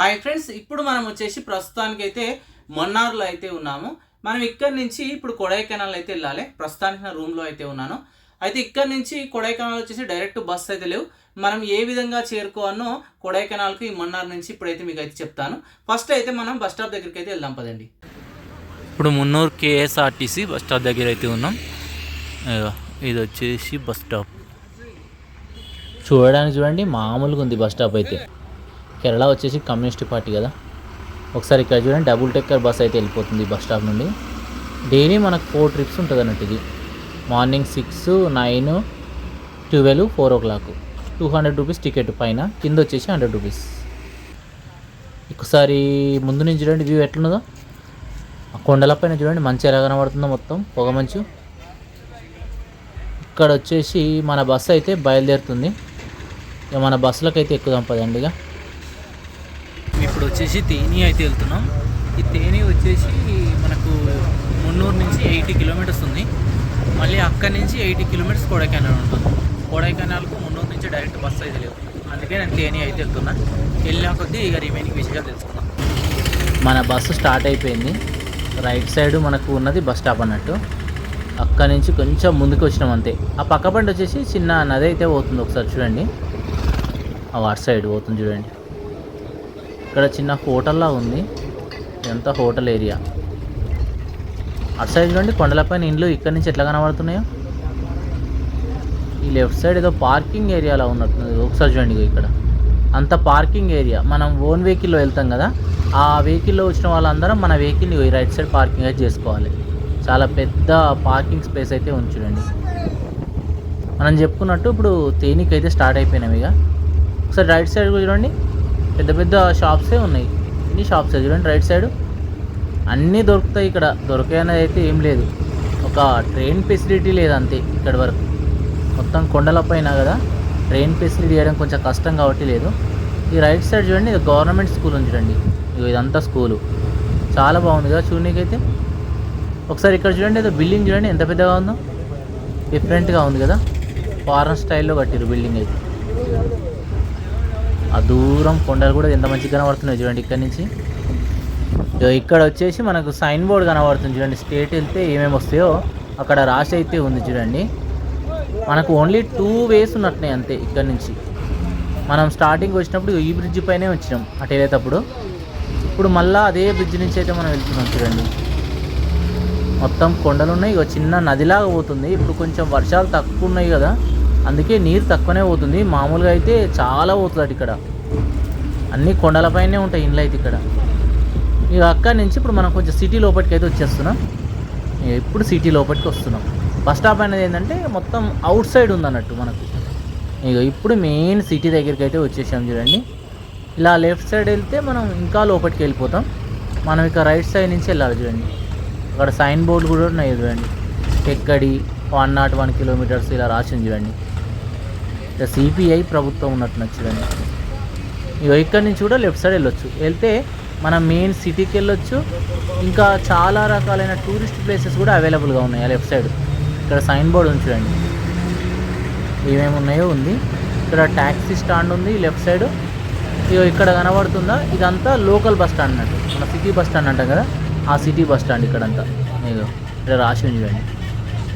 Hi friends ఇప్పుడు మనం వచ్చేసి ప్రస్తుతానికి అయితే మొన్నార్లో అయితే ఉన్నాము. మనం ఇక్కడ నుంచి ఇప్పుడు కొడైకెనాల్ అయితే వెళ్ళాలి. ప్రస్తుతానికి నా రూమ్లో అయితే ఉన్నాను. అయితే ఇక్కడ నుంచి కొడైకెనాల్ వచ్చేసి డైరెక్ట్ బస్ అయితే లేవు. మనం ఏ విధంగా చేరుకోవాలో కొడైకెనాల్కి ఈ మొన్నార్ నుంచి ఇప్పుడైతే మీకు అయితే చెప్తాను. ఫస్ట్ అయితే మనం బస్ స్టాప్ దగ్గరికి అయితే వెళ్దాం పదండి. ఇప్పుడు మున్నూరు కేఎస్ఆర్టీసీ బస్ స్టాప్ దగ్గర అయితే ఉన్నాం. ఇది వచ్చేసి బస్ స్టాప్. చూడడానికి చూడండి మామూలుగా ఉంది బస్ స్టాప్ అయితే. కేరళ వచ్చేసి కమ్యూనిస్ట్ పార్టీ కదా. ఒకసారి ఇక్కడ చూడండి డబుల్ టెక్కర్ బస్ అయితే వెళ్ళిపోతుంది బస్ స్టాప్ నుండి. డైలీ మనకు ఫోర్ ట్రిప్స్ ఉంటుంది అన్నట్టు ఇది. Morning six nine twelve four o'clock. Two hundred rupees ticket పైన కింద వచ్చేసి హండ్రెడ్ రూపీస్. ఒకసారి ముందు నుంచి చూడండి వ్యూ ఎట్లున్నదో. ఆ కొండలపైన చూడండి మంచి ఎలా కనబడుతుందో మొత్తం పొగ మంచు. ఇక్కడ వచ్చేసి మన బస్సు అయితే బయలుదేరుతుంది. ఇక మన బస్సులకు అయితే ఎక్కుదాం పదండి ఇక. ఇప్పుడు వచ్చేసి తేని అయితే వెళ్తున్నాం. ఈ తేని వచ్చేసి మనకు మున్నూరు నుంచి ఎయిటీ కిలోమీటర్స్ ఉంది. మళ్ళీ అక్కడి నుంచి ఎయిటీ కిలోమీటర్స్ కొడైకెనాల్ ఉంటుంది. కొడైకెనాల్కు మున్నూరు నుంచి డైరెక్ట్ బస్సు అయితే లేవు అందుకే నేను తేని అయితే వెళ్తున్నా. వెళ్ళిన కొద్దీ ఇక రిమైనింగ్ విషయాలు తెలుసుకుందాం. మన బస్సు స్టార్ట్ అయిపోయింది. రైట్ సైడ్ మనకు ఉన్నది బస్ స్టాప్ అన్నట్టు. అక్కడి నుంచి కొంచెం ముందుకు వచ్చినాం అంతే. ఆ పక్క బండి వచ్చేసి చిన్న నది అయితే పోతుంది ఒకసారి చూడండి. ఆ అటు సైడ్ పోతుంది చూడండి. ఇక్కడ చిన్న హోటల్లా ఉంది. ఇదంతా హోటల్ ఏరియా? అటు సైడ్ చూడండి కొండలపైన ఇండ్లు ఇక్కడ నుంచి ఎట్లా కనబడుతున్నాయో? ఈ లెఫ్ట్ సైడ్ ఏదో పార్కింగ్ ఏరియాలో ఉన్నట్టుంది. ఒకసారి చూడండి ఇగో ఇక్కడ. అంత పార్కింగ్ ఏరియా. మనం ఓన్ వెహికల్లో వెళ్తాం కదా ఆ వెహికల్లో వచ్చిన వాళ్ళందరం మన వెహికల్ని రైట్ సైడ్ పార్కింగ్ అయితే చేసుకోవాలి. చాలా పెద్ద పార్కింగ్ స్పేస్ అయితే ఉంది చూడండి. మనం చెప్పుకున్నట్టు ఇప్పుడు తేనీకి అయితే స్టార్ట్ అయిపోయినాం ఇక ఒకసారి రైట్ సైడ్ చూడండి. పెద్ద పెద్ద షాప్సే ఉన్నాయి. ఇన్ని షాప్స్ చూడండి రైట్ సైడ్. అన్నీ దొరుకుతాయి ఇక్కడ. దొరికే అయితే ఏం లేదు. ఒక ట్రైన్ ఫెసిలిటీ లేదు అంతే ఇక్కడి వరకు. మొత్తం కొండల పైన కదా. ట్రైన్ ఫెసిలిటీ చేయడం కొంచెం కష్టం కాబట్టి లేదు. ఈ రైట్ సైడ్ చూడండి ఇది గవర్నమెంట్ స్కూల్ ఉంది చూడండి. ఇగో ఇదంతా స్కూలు. చాలా బాగుంది కదా చూడనీకైతే. ఒకసారి ఇక్కడ చూడండి ఏదో బిల్డింగ్ చూడండి. ఎంత పెద్దగా ఉందో. డిఫరెంట్గా ఉంది కదా. ఫారెన్ స్టైల్లో కట్టిరు బిల్డింగ్ అయితే. ఆ దూరం కొండలు కూడా ఎంత మంచిగా కనబడుతున్నాయి చూడండి ఇక్కడ నుంచి. ఇగో ఇక్కడ వచ్చేసి మనకు సైన్ బోర్డ్ కనబడుతుంది చూడండి. స్టేట్ వెళ్తే ఏమేమి వస్తాయో అక్కడ రాసి అయితే ఉంది చూడండి. మనకు ఓన్లీ టూ వేస్ ఉన్నట్టున్నాయి అంతే ఇక్కడ నుంచి. మనం స్టార్టింగ్ వచ్చినప్పుడు ఈ బ్రిడ్జ్ పైనే వచ్చినాం అటు వెళ్ళేటప్పుడు. ఇప్పుడు మళ్ళీ అదే బ్రిడ్జ్ నుంచి అయితే మనం వెళ్తున్నాం చూడండి. మొత్తం కొండలు ఉన్నాయి. ఇక చిన్న నదిలాగా పోతుంది. ఇప్పుడు కొంచెం వర్షాలు తక్కువ ఉన్నాయి కదా. అందుకే నీరు తక్కువనే పోతుంది. మామూలుగా అయితే చాలా పోతుంది ఇక్కడ. అన్ని కొండలపైనే ఉంటాయి ఇండ్లు అయితే ఇక్కడ. ఇక అక్కడి నుంచి ఇప్పుడు మనం కొంచెం సిటీ లోపలికి అయితే వచ్చేస్తున్నాం. ఇక ఇప్పుడు సిటీ లోపలికి వస్తున్నాం. బస్ స్టాప్ అనేది ఏంటంటే మొత్తం అవుట్ సైడ్ ఉందన్నట్టు మనకు. ఇక ఇప్పుడు మెయిన్ సిటీ దగ్గరికి అయితే వచ్చేసాం చూడండి. ఇలా లెఫ్ట్ సైడ్ వెళ్తే మనం ఇంకా లోపలికి వెళ్ళిపోతాం. మనం ఇక రైట్ సైడ్ నుంచి వెళ్ళాలి చూడండి. అక్కడ సైన్ బోర్డు కూడా ఉన్నాయి చూడండి. ఎక్కడి వన్ నాట్ వన్ కిలోమీటర్స్ ఇలా రాసింది చూడండి. ఇక సిపిఐ ప్రభుత్వం ఉన్నట్టు చూడండి ఇక ఇక్కడ నుంచి కూడా లెఫ్ట్ సైడ్ వెళ్ళొచ్చు. వెళ్తే మనం మెయిన్ సిటీకి వెళ్ళొచ్చు. ఇంకా చాలా రకాలైన టూరిస్ట్ ప్లేసెస్ కూడా అవైలబుల్గా ఉన్నాయి ఆ లెఫ్ట్ సైడ్. ఇక్కడ సైన్ బోర్డు ఉంది చూడండి. ఏమేమి ఉన్నాయో ఉంది. ఇక్కడ ట్యాక్సీ స్టాండ్ ఉంది లెఫ్ట్ సైడ్. ఇగో ఇక్కడ కనబడుతుందా? ఇదంతా లోకల్ బస్ స్టాండ్ అన్నట్టు. మన సిటీ బస్ స్టాండ్ అంటాం కదా? ఆ సిటీ బస్ స్టాండ్ ఇక్కడంతా. ఇగో ఇక్కడ రాసి ఉంది చూడండి.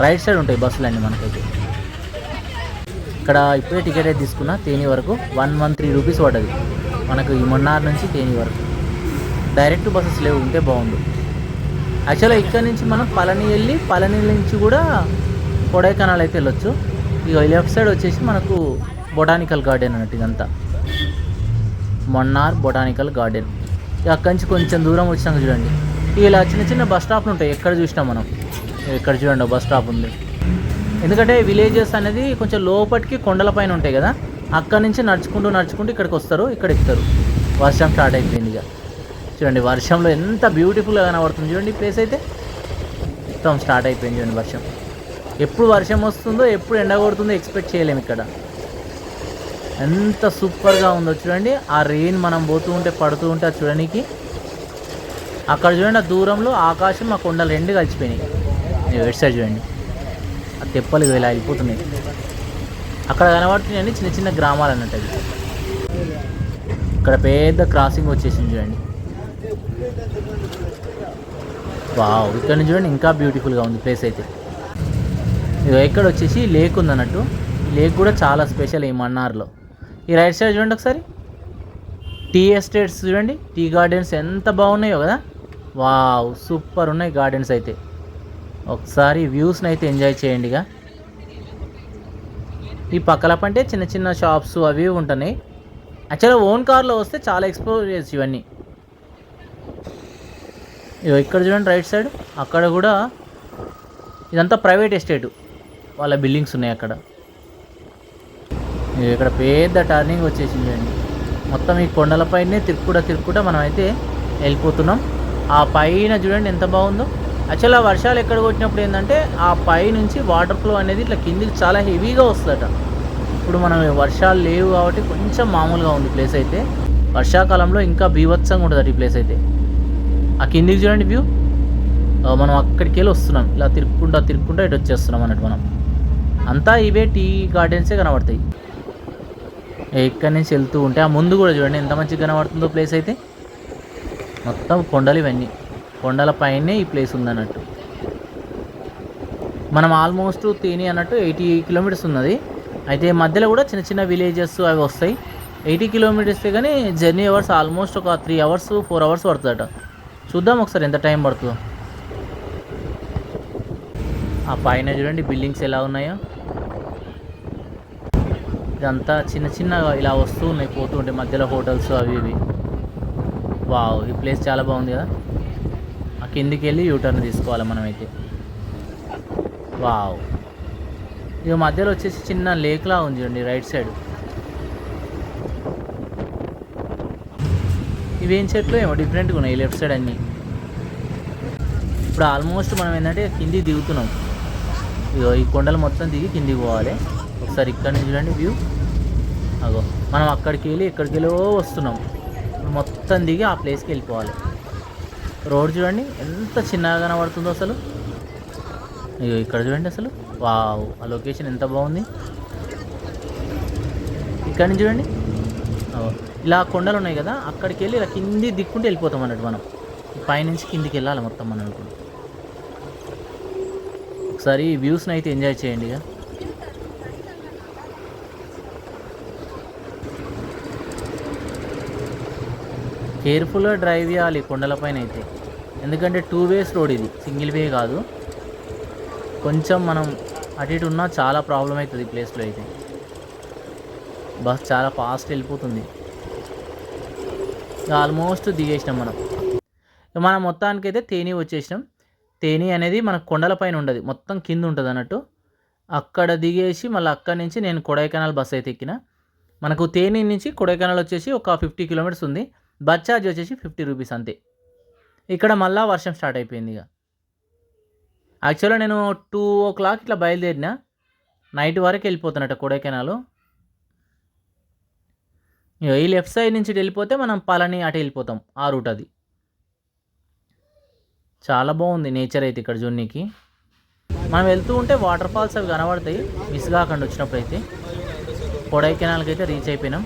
రైట్ సైడ్ ఉంటాయి బస్సులు అండి మనకైతే. ఇక్కడ ఇప్పుడే టికెట్ అయితే తీసుకున్నా. తేని వరకు వన్ వన్ త్రీ రూపీస్ పడ్డది. మనకు ఈ మొన్నార్ నుంచి తేని వరకు. డైరెక్ట్ బస్సెస్ లేవు ఉంటే బాగుండు. యాక్చువల్గా ఇక్కడ నుంచి మనం పళని వెళ్ళి పళని నుంచి కూడా కొడైకెనాల్ అయితే వెళ్ళొచ్చు. ఇక లెఫ్ట్ సైడ్ వచ్చేసి మనకు బొటానికల్ గార్డెన్ అన్నట్టు ఇదంతా. మొన్నార్ బొటానికల్ గార్డెన్ ఇక అక్కడి నుంచి కొంచెం దూరం వచ్చినాక చూడండి. ఇలా చిన్న చిన్న బస్ స్టాప్లు ఉంటాయి. ఎక్కడ చూసినా మనం. ఇక్కడ చూడండి బస్ స్టాప్ ఉంది. ఎందుకంటే విలేజెస్ అనేది కొంచెం లోపలికి కొండల పైన ఉంటాయి కదా అక్కడి నుంచి నడుచుకుంటూ నడుచుకుంటూ ఇక్కడికి వస్తారు ఇక్కడ ఎక్కుతారు వర్షం స్టార్ట్ అయిపోయింది ఇక. చూడండి వర్షంలో ఎంత బ్యూటిఫుల్గా కనబడుతుంది చూడండి ప్లేస్ అయితే. మొత్తం స్టార్ట్ అయిపోయింది చూడండి వర్షం. ఎప్పుడు వర్షం వస్తుందో ఎప్పుడు ఎండ కొడుతుందో ఎక్స్పెక్ట్ చేయలేము ఇక్కడ. ఎంత సూపర్గా ఉందో చూడండి ఆ రెయిన్ మనం పోతూ ఉంటే పడుతూ ఉంటే చూడడానికి అక్కడ చూడండి ఆ దూరంలో ఆకాశం ఆ కొండలు రెండు కలిసిపోయినాయి. వెట్ సైడ్ చూడండి. ఆ తెప్పలు ఇలా వెళ్ళిపోతున్నాయి. అక్కడ కనబడుతున్నాయండి చిన్న చిన్న గ్రామాలు అన్నట్టు అది. ఇక్కడ పెద్ద క్రాసింగ్ వచ్చేసింది చూడండి. వావ్ ఇక్కడ నుంచి చూడండి ఇంకా బ్యూటిఫుల్గా ఉంది ప్లేస్ అయితే. ఇది ఇక్కడ వచ్చేసి లేక్ ఉంది అన్నట్టు. లేక్ కూడా చాలా స్పెషల్ ఈ మన్నార్లో. ఈ రైట్ సైడ్ చూడండి ఒకసారి. టీ ఎస్టేట్స్ చూడండి. టీ గార్డెన్స్ ఎంత బాగున్నాయో కదా. వావ్ సూపర్ ఉన్నాయి గార్డెన్స్ అయితే. ఒకసారి వ్యూస్ని అయితే ఎంజాయ్ చేయండి ఇక ఈ పక్కల పంటే చిన్న చిన్న షాప్స్ అవి ఉంటున్నాయి. యాక్చువల్గా ఓన్ కార్లో వస్తే చాలా ఎక్స్ప్లోర్ చేయొచ్చు ఇవన్నీ. ఇక్కడ చూడండి రైట్ సైడ్. అక్కడ కూడా ఇదంతా ప్రైవేట్ ఎస్టేట్. వాళ్ళ బిల్డింగ్స్ ఉన్నాయి అక్కడ. ఇక్కడ పెద్ద టర్నింగ్ వచ్చేసింది అండి మొత్తం ఈ కొండలపైనే తిరుక్కుంటా తిరుక్కుంటా మనం అయితే వెళ్ళిపోతున్నాం. ఆ పైన చూడండి ఎంత బాగుందో. యాక్చువల్ ఆ వర్షాలు ఎక్కడ కొట్టినప్పుడు ఏంటంటే ఆ పై నుంచి వాటర్ ఫ్లో అనేది ఇట్లా కిందికి చాలా హెవీగా వస్తుందట. ఇప్పుడు మనం వర్షాలు లేవు కాబట్టి కొంచెం మామూలుగా ఉంది ప్లేస్ అయితే. వర్షాకాలంలో ఇంకా బీభత్సంగా ఉంటుంది ఈ ప్లేస్ అయితే. ఆ కిందికి చూడండి వ్యూ మనం అక్కడికి వెళ్ళి వస్తున్నాం. ఇలా తిరుక్కుంటా తిరుక్కుంటా ఇటు వచ్చేస్తున్నాం అన్నట్టు మనం. అంతా ఇవే టీ గార్డెన్సే కనబడతాయి. ఇక్కడి నుంచి వెళ్తూ ఉంటే ఆ ముందు కూడా చూడండి ఎంత మంచిగా కనబడుతుందో ప్లేస్ అయితే. మొత్తం కొండలు ఇవన్నీ. కొండల పైనే ఈ ప్లేస్ ఉందన్నట్టు. మనం ఆల్మోస్ట్ తేని అన్నట్టు ఎయిటీ కిలోమీటర్స్ ఉన్నది. అయితే మధ్యలో కూడా చిన్న చిన్న విలేజెస్ అవి వస్తాయి. ఎయిటీ కిలోమీటర్స్ కానీ జర్నీ అవర్స్ ఆల్మోస్ట్ ఒక త్రీ అవర్స్ ఫోర్ అవర్స్ పడుతుందట. చూద్దాం ఒకసారి ఎంత టైం పడుతుందో. ఆ పైన చూడండి బిల్డింగ్స్ ఎలా ఉన్నాయో. ఇదంతా చిన్న చిన్నగా ఇలా వస్తూ ఉన్నాయి పోతూ ఉంటాయి మధ్యలో హోటల్స్ అవి ఇవి. వావ్ ఈ ప్లేస్ చాలా బాగుంది కదా. ఆ కిందికి వెళ్ళి యూటర్న్ తీసుకోవాలి మనమైతే. వావ్. ఇక మధ్యలో వచ్చేసి చిన్న లేక్లా ఉంది చూడండి రైట్ సైడ్ ఇవేం చెట్లు ఏమో డిఫరెంట్గా ఉన్నాయి లెఫ్ట్ సైడ్ అన్నీ. ఇప్పుడు ఆల్మోస్ట్ మనం ఏంటంటే కిందికి దిగుతున్నాం. ఇగో ఈ కొండలు మొత్తం దిగి కిందికి పోవాలి. ఒకసారి ఇక్కడ నుంచి చూడండి వ్యూ అగో మనం అక్కడికి వెళ్ళి ఇక్కడికి వెళ్ళి వస్తున్నాం. మొత్తం దిగి ఆ ప్లేస్కి వెళ్ళిపోవాలి. రోడ్ చూడండి ఎంత చిన్నగా కనబడుతుందో అసలు. ఇగో ఇక్కడ చూడండి అసలు. వావ్ ఆ లొకేషన్ ఎంత బాగుంది. ఇక్కడ నుంచి చూడండి. ఇలా కొండలు ఉన్నాయి కదా అక్కడికి వెళ్ళి ఇలా కింది దిక్కుంటే వెళ్ళిపోతాం అన్నట్టు మనం. పైనుంచి కిందికి వెళ్ళాలి మొత్తం మనం అనుకుంటాం ఒకసారి వ్యూస్ని అయితే ఎంజాయ్ చేయండి ఇక. కేర్ఫుల్గా డ్రైవ్ చేయాలి కొండలపైన అయితే ఎందుకంటే టూ వేస్ రోడ్ ఇది సింగిల్ వే కాదు. కొంచెం మనం అటు ఇటు ఉన్నా చాలా ప్రాబ్లం అవుతుంది ఈ ప్లేస్లో అయితే. బస్ చాలా ఫాస్ట్ వెళ్ళిపోతుంది. ఆల్మోస్ట్ దిగేసినాం మనం. మనం మొత్తానికి అయితే తేని వచ్చేసినాం. తేని అనేది మన కొండలపైన ఉండదు మొత్తం కింద ఉంటుంది అన్నట్టు. అక్కడ దిగేసి మళ్ళీ అక్కడి నుంచి నేను కొడైకెనాల్ బస్ అయితే ఎక్కిన. మనకు తేని నుంచి కొడైకెనాల్ వచ్చేసి ఒక ఫిఫ్టీ కిలోమీటర్స్ ఉంది. బస్ ఛార్జ్ వచ్చేసి ఫిఫ్టీ రూపీస్ అంతే. ఇక్కడ మళ్ళా వర్షం స్టార్ట్ అయిపోయింది ఇక. యాక్చువల్గా నేను టూ ఓ క్లాక్ ఇట్లా బయలుదేరిన నైట్ వరకు వెళ్ళిపోతున్నట్టు కొడైకెనాల్. ఈ లెఫ్ట్ సైడ్ నుంచి ఇటు వెళ్ళిపోతే మనం పళని అటు వెళ్ళిపోతాం ఆ రూట్ అది. చాలా బాగుంది నేచర్ అయితే ఇక్కడ జున్నీకి. మనం వెళ్తూ ఉంటే వాటర్ ఫాల్స్ అవి కనబడతాయి మిస్ కాకుండా వచ్చినప్పుడు అయితే కొడైకెనాల్కి అయితే రీచ్ అయిపోయినాం.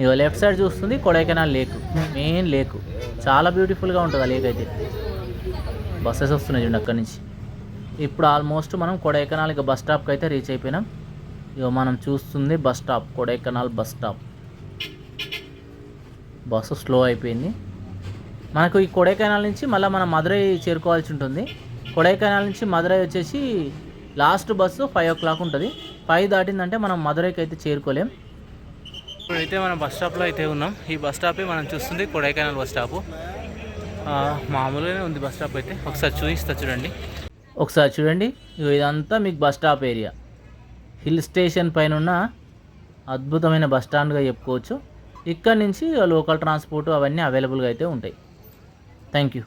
ఇగో లెఫ్ట్ సైడ్ చూస్తుంది కొడైకెనాల్ లేక్ మెయిన్ లేక్. చాలా బ్యూటిఫుల్గా ఉంటుంది ఆ లేక్ అయితే. బస్సెస్ వస్తున్నాయి చూడండి అక్కడి నుంచి. ఇప్పుడు ఆల్మోస్ట్ మనం కొడైకెనాల్ ఇక బస్ స్టాప్కి అయితే రీచ్ అయిపోయినాం. ఇక మనం చూస్తుంది bus stop Kodaikanal bus stop. Bus slow అయిపోయింది. మనకు ఈ కొడైకెనాల్ నుంచి మళ్ళీ మనం మదురై చేరుకోవాల్సి ఉంటుంది. కొడైకెనాల్ నుంచి మదురై వచ్చేసి last bus five o'clock ఉంటుంది. ఫైవ్ దాటిందంటే మనం మదురైకి అయితే చేరుకోలేం. ఇప్పుడైతే మనం బస్ స్టాప్లో అయితే ఉన్నాం. ఈ బస్ స్టాపే మనం చూస్తుంది కొడైకెనాల్ బస్ స్టాపు. మామూలుగానే ఉంది బస్ స్టాప్ అయితే. ఒకసారి చూపిస్తా చూడండి. ఒకసారి చూడండి. ఇదంతా మీకు bus stop area. Hill station పైన ఉన్న అద్భుతమైన బస్ స్టాండ్గా చెప్పుకోవచ్చు. ఇక్కడ నుంచి లోకల్ ట్రాన్స్పోర్ట్ అవన్నీ అవైలబుల్గా అయితే ఉంటాయి. Thank you.